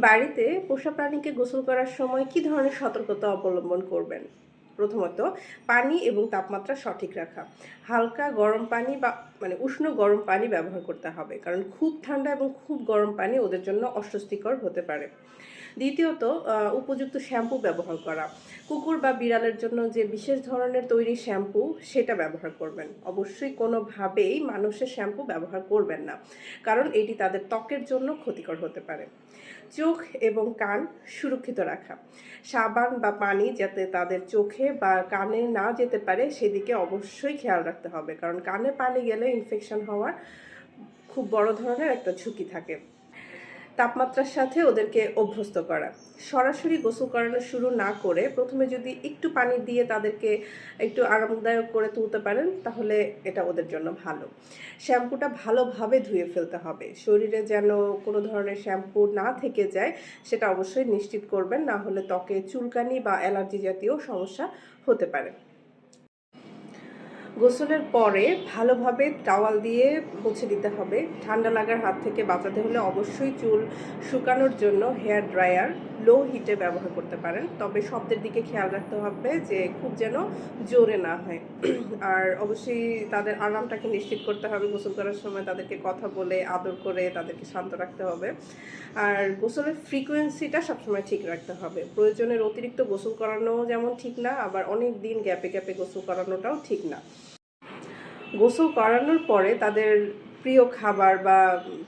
বাড়িতে পোষা প্রাণীকে গোসল করার সময় কি ধরনের সতর্কতা অবলম্বন করবেন? প্রথমত, পানি এবং তাপমাত্রা সঠিক রাখা। হালকা গরম পানি বা মানে উষ্ণ গরম পানি ব্যবহার করতে হবে, কারণ খুব ঠান্ডা এবং খুব গরম পানি ওদের জন্য অস্বস্তিকর হতে পারে। দ্বিতীয়ত উপযুক্ত শ্যাম্পু ব্যবহার করা। কুকুর বা বিড়ালের জন্য যে বিশেষ ধরনের তৈরি শ্যাম্পু, সেটা ব্যবহার করবেন। অবশ্যই কোনোভাবেই মানুষের শ্যাম্পু ব্যবহার করবেন না, কারণ এটি তাদের ত্বকের জন্য ক্ষতিকর হতে পারে। চোখ এবং কান সুরক্ষিত রাখা। সাবান বা পানি যাতে তাদের চোখে বা কানে না যেতে পারে, সেদিকে অবশ্যই খেয়াল রাখতে হবে। কারণ কানে পানি গেলে ইনফেকশন হওয়ার খুব বড় ধরনের একটা ঝুঁকি থাকে। তাপমাত্রার সাথে ওদেরকে অভ্যস্ত করা। সরাসরি গোসল করানো শুরু না করে প্রথমে যদি একটু পানি দিয়ে তাদেরকে একটু আরামদায়ক করে তুলতে পারেন, তাহলে এটা ওদের জন্য ভালো। শ্যাম্পুটা ভালোভাবে ধুয়ে ফেলতে হবে। শরীরে যেন কোনো ধরনের শ্যাম্পু না থেকে যায়, সেটা অবশ্যই নিশ্চিত করবেন। না হলে ত্বকে চুলকানি বা অ্যালার্জি জাতীয় সমস্যা হতে পারে। গোসলের পরে ভালোভাবে টাওয়াল দিয়ে মুছে দিতে হবে। ঠান্ডা লাগার হাত থেকে বাঁচাতে হলে অবশ্যই চুল শুকানোর জন্য হেয়ার ড্রায়ার লো হিটে ব্যবহার করতে পারেন। তবে শব্দের দিকে খেয়াল রাখতে হবে যে খুব যেন জোরে না হয়। আর অবশ্যই তাদের আরামটাকে নিশ্চিত করতে হবে। গোসল করার সময় তাদেরকে কথা বলে, আদর করে তাদেরকে শান্ত রাখতে হবে। আর গোসলের ফ্রিকোয়েন্সিটা সবসময় ঠিক রাখতে হবে। প্রয়োজনের অতিরিক্ত গোসল করানো যেমন ঠিক না, আবার অনেক দিন গ্যাপে গ্যাপে গোসল করানোটাও ঠিক না। গোসল করানোর পরে তাদের প্রিয় খাবার বা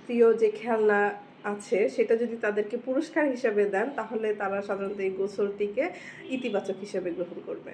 প্রিয় যে খেলনা আছে, সেটা যদি তাদেরকে পুরস্কার হিসেবে দেন, তাহলে তারা সাধারণত এই গোসলটিকে ইতিবাচক হিসেবে গ্রহণ করবে।